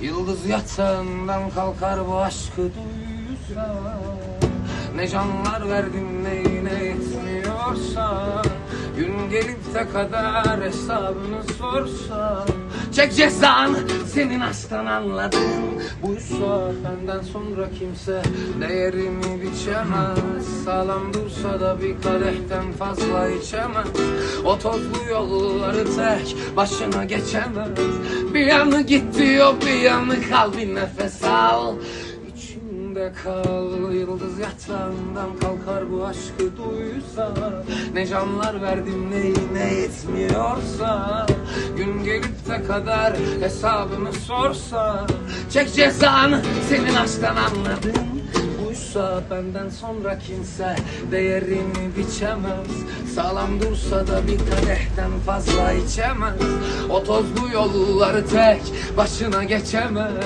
Yıldız yatağından kalkar bu aşkı duysa. Ne canlar verdim neyine yetmiyorsa Gün gelip de kadar hesabını sorsa. Çek cezanı senin aşktan anladın. Buysa benden sonra kimse değerimi biçemez. Sağlam dursa da bir kadehten fazla içemez. O tozlu yolları tek başına geçemez Bir yanı git diyor bir yanı kal bir nefes al. İçimde kal yıldız yatağından kalkar bu aşkı duysa. Ne canlar verdim neyine yetmiyorsa. Gün gelip de kadar hesabını sorsa. Çek cezanı senin aşktan anladın Buysa benden sonra kimse değerini biçemez. Sağlam dursa da bir kadehten fazla içemez. O tozlu yolları tek başına geçemez